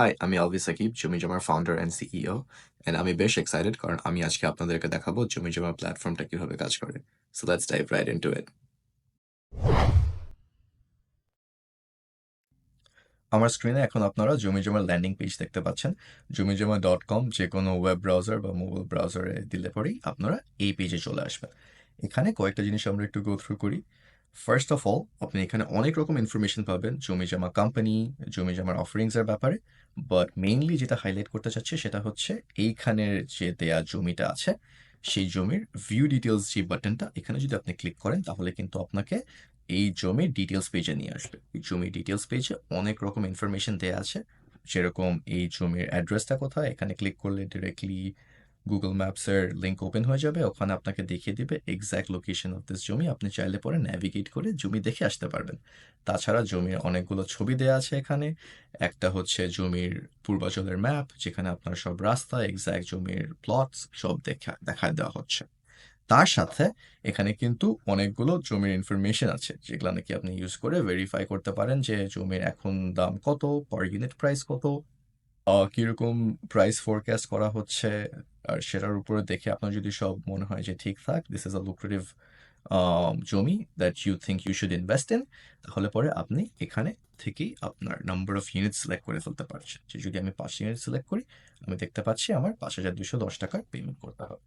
High, আমি আলভি সাকিব, জমিজমার founder and CEO and আমি বেশ এক্সাইটেড কারণ আমি আজকে আপনাদেরকে দেখাবো জমিজমা প্ল্যাটফর্মটা কীভাবে কাজ করে। So let's dive right into it. আমার স্ক্রিনে এখন আপনারা জমিজমার ল্যান্ডিং পেজ দেখতে পাচ্ছেন। জমিজমা ডট কম যে কোনো ওয়েব ব্রাউজার বা মোবাইল ব্রাউজারে দিলে পরেই আপনারা এই পেজে চলে আসবেন। এখানে কয়েকটা জিনিস আমরা একটু গো থ্রু করি। ফার্স্ট অফ অল আপনি এখানে অনেক রকম ইনফরমেশন পাবেন। জমিজমা কোম্পানি, জমিজমার অফারিংসের ব্যাপারে। বাট মেইনলি যেটা হাইলাইট করতে চাচ্ছি সেটা হচ্ছে এইখানের যে দেয়া জমিটা আছে সেই জমির ভিউ ডিটেলস যে বাটনটা এখানে যদি আপনি ক্লিক করেন তাহলে কিন্তু আপনাকে এই জমির ডিটেলস পেজে নিয়ে আসবে। এই জমির ডিটেলস পেজে অনেক রকম ইনফরমেশন দেয়া আছে। যেরকম এই জমির অ্যাড্রেসটা কোথায় এখানে ক্লিক করলে ডিরেক্টলি গুগল ম্যাপসের লিঙ্ক ওপেন হয়ে যাবে, ওখানে আপনাকে দেখিয়ে দিবে এক্স্যাক্ট লোকেশন অফ দিস জমি। আপনি চাইলে পরে ন্যাভিগেট করে জমি দেখে আসতে পারবেন। তাছাড়া জমির অনেকগুলো ছবি দেওয়া আছে এখানে। একটা হচ্ছে জমির পূর্বাচলের ম্যাপ যেখানে আপনার সব রাস্তা এক্স্যাক্ট জমির প্লটস সব দেখা দেখা দেওয়া হচ্ছে। তার সাথে এখানে কিন্তু অনেকগুলো জমির ইনফরমেশন আছে, যেগুলো নাকি আপনি ইউজ করে ভেরিফাই করতে পারেন যে জমির এখন দাম কত পার ইউনিট প্রাইস কত। কীরকম প্রাইস ফোরকাস্ট করা হচ্ছে, আর সেটার উপরে দেখে আপনার যদি সব মনে হয় যে ঠিক থাক দিস ইজ আ লুক্রেটিভ জমি that you think you should invest in তাহলে পরে আপনি এখানে থেকেই আপনার নাম্বার অফ ইউনিট সিলেক্ট করে ফেলতে পারছেন। যে যদি আমি পাঁচ ইউনিট সিলেক্ট করি, আমি দেখতে পাচ্ছি আমার পাঁচ হাজার দুশো দশ টাকার পেমেন্ট করতে হবে।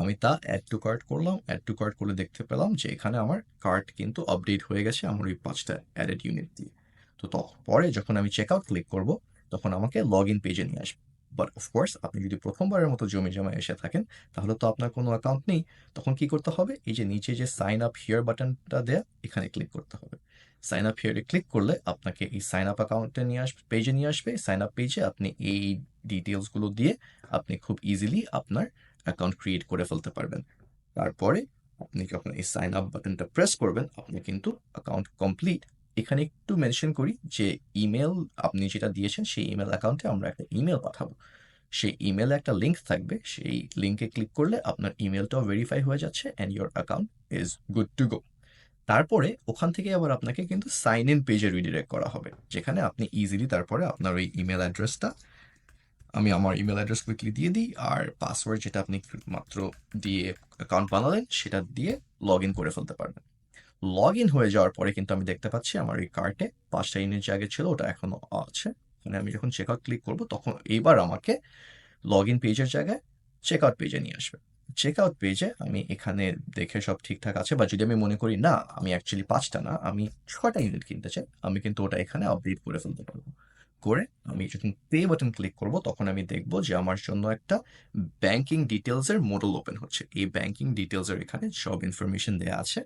আমি তা অ্যাড টু কার্ট করলাম অ্যাড টু কার্ট করলে দেখতে পেলাম যে এখানে আমার কার্ট কিন্তু আপডেট হয়ে গেছে আমার ওই পাঁচটা অ্যাডেড ইউনিট দিয়ে। তো পরে যখন আমি চেক আউট ক্লিক করব তখন আমাকে লগ ইন পেজে নিয়ে আসবে। বাট অফকোর্স আপনি যদি প্রথমবারের মতো জমি জমা এসে থাকেন, তাহলে তো আপনার কোনো অ্যাকাউন্ট নেই। তখন কি করতে হবে? এই যে নিচে যে সাইন আপ হিয়ার বাটনটা দেয়া, এখানে ক্লিক করতে হবে। সাইন আপ হিয়ারে ক্লিক করলে আপনাকে এই সাইন আপ অ্যাকাউন্টে নিয়ে আসবে পেজে নিয়ে আসবে। সাইন আপ পেজে আপনি এই ডিটেলসগুলো দিয়ে আপনি খুব ইজিলি আপনার অ্যাকাউন্ট ক্রিয়েট করে ফেলতে পারবেন। তারপরে আপনি যখন এই সাইন আপ বাটনটা প্রেস করবেন, আপনি কিন্তু অ্যাকাউন্ট কমপ্লিট এখানে একটু মেনশন করি যে ইমেল আপনি যেটা দিয়েছেন, সেই ইমেল অ্যাকাউন্টে আমরা একটা ইমেল পাঠাবো। সেই ইমেলে একটা লিঙ্ক থাকবে। সেই লিঙ্কে ক্লিক করলে আপনার ইমেলটাও ভেরিফাই হয়ে যাচ্ছে and your account is good to go তারপরে ওখান থেকে আবার আপনাকে কিন্তু সাইন ইন পেজে রিডিরেক্ট করা হবে, যেখানে আপনি ইজিলি তারপরে আপনার ওই ইমেল অ্যাড্রেসটা আমি আমার ইমেল অ্যাড্রেস কুইকলি দিয়ে দিই আর পাসওয়ার্ড যেটা আপনি মাত্র দিয়ে অ্যাকাউন্ট বানালেন, সেটা দিয়ে লগ ইন করে ফেলতে পারবেন। লগ ইন হয়ে যাওয়ার পরে কিন্তু আমি দেখতে পাচ্ছি আমার এই কার্টে পাঁচটা ইউনিট জায়গা ছিল, ওটা এখনও আছে। মানে আমি যখন চেক আউট ক্লিক করব, তখন এইবার আমাকে লগ ইন পেজের জায়গায় চেক আউট পেজে নিয়ে আসবে। চেক আউট পেজে আমি এখানে দেখে সব ঠিকঠাক আছে, বা যদি আমি মনে করি, না, আমি অ্যাকচুয়ালি পাঁচটা না, আমি ছটা ইউনিট কিনতে চাই, আমি কিন্তু ওটা এখানে আপডেট করে ফেলতে পারব। করে আমি যখন পে বাটন ক্লিক করব, তখন আমি দেখব যে আমার জন্য একটা ব্যাংকিং ডিটেলসের মডেল ওপেন হচ্ছে। এই ব্যাংকিং ডিটেলসের এখানে সব ইনফরমেশন দেওয়া আছে।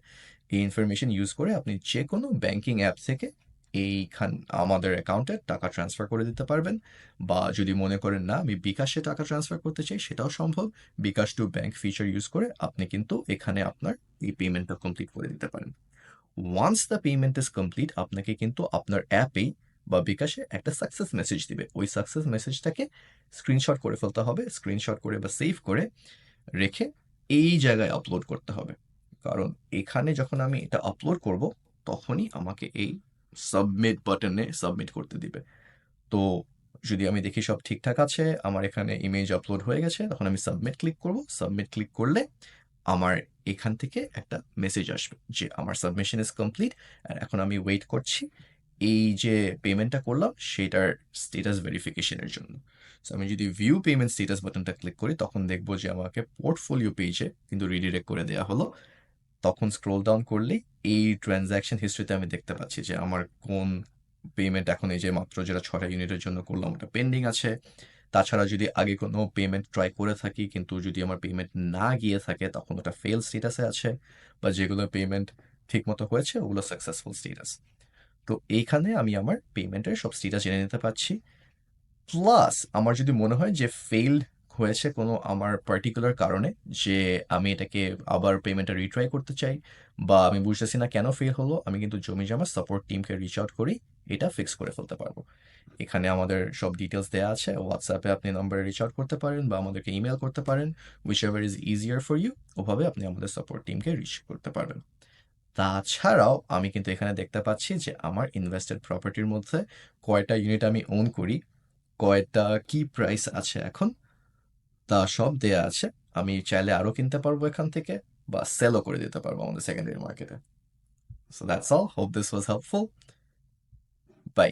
এই ইনফরমেশন ইউজ করে আপনি যে কোনো ব্যাংকিং অ্যাপ থেকে এইখান আমাদের অ্যাকাউন্টে টাকা ট্রান্সফার করে দিতে পারবেন। বা যদি মনে করেন না, আমি বিকাশে টাকা ট্রান্সফার করতে চাই, সেটাও সম্ভব। BKash to bank feature use করে আপনি কিন্তু এখানে আপনার এই পেমেন্টটা কমপ্লিট করে দিতে পারেন। Once the payment is complete আপনাকে কিন্তু আপনার অ্যাপেই বা বিকাশে একটা সাকসেস মেসেজ দিবে। ওই সাকসেস মেসেজটাকে স্ক্রিনশট করে ফেলতে হবে স্ক্রিনশট করে বা সেভ করে রেখে এই জায়গায় আপলোড করতে হবে। কারণ এখানে যখন আমি এটা আপলোড করব, তখনই আমাকে এই সাবমিট বাটনে সাবমিট করতে দিবে। তো যদি আমি দেখি সব ঠিকঠাক আছে, আমার এখানে ইমেজ আপলোড হয়ে গেছে, তখন আমি সাবমিট ক্লিক করব। সাবমিট ক্লিক করলে আমার এখান থেকে একটা মেসেজ আসবে যে, আমার সাবমিশন ইজ কমপ্লিট এখন আমি ওয়েট করছি এই যে পেমেন্টটা করলাম, সেটার স্টেটাস ভেরিফিকেশনের জন্য। সো আমি যদি ভিউ পেমেন্ট স্টেটাস বাটনটা ক্লিক করি, তখন দেখব যে আমাকে পোর্টফোলিও পেজে কিন্তু রিডিরেক্ট করে দেওয়া হলো। তখন স্ক্রোল ডাউন করলেই এই ট্রানজ্যাকশন হিস্ট্রিতে আমি দেখতে পাচ্ছি যে আমার কোন পেমেন্ট এখন এই যে মাত্র যেটা ছটা ইউনিটের জন্য করলাম, ওটা পেন্ডিং আছে। তাছাড়া যদি আগে কোনো পেমেন্ট ট্রাই করে থাকি, কিন্তু যদি আমার পেমেন্ট না গিয়ে থাকে, তখন ওটা ফেল স্টেটাসে আছে, বা যেগুলো পেমেন্ট ঠিকমতো হয়েছে, ওগুলো সাকসেসফুল স্টেটাস তো এইখানে আমি আমার পেমেন্টের সব স্টেটাস জেনে নিতে পারছি। প্লাস আমার যদি মনে হয় যে ফেইল্ড হয়েছে কোনো আমার পার্টিকুলার কারণে, যে আমি এটাকে আবার পেমেন্টটা রিট্রাই করতে চাই, বা আমি বুঝতেছি না কেন ফেল হলো, আমি কিন্তু জমি জমা সাপোর্ট টিমকে রিচ আউট করি, এটা ফিক্স করে ফেলতে পারব। এখানে আমাদের সব ডিটেলস দেওয়া আছে হোয়াটসঅ্যাপে আপনি নাম্বারে রিচ আউট করতে পারেন, বা আমাদেরকে ইমেল করতে পারেন whichever is easier for you ওভাবে আপনি আমাদের সাপোর্ট টিমকে রিচ করতে পারবেন। তাছাড়াও আমি কিন্তু এখানে দেখতে পাচ্ছি যে আমার ইনভেস্টেড প্রপার্টির মধ্যে কয়টা ইউনিট আমি ওন করি, কয়টা কি প্রাইস আছে এখন, তা সব দেয়া আছে। আমি চাইলে আরও কিনতে পারব এখান থেকে বা সেলও করে দিতে পারব আমাদের সেকেন্ডারি মার্কেটে so that's all hope this was helpful bye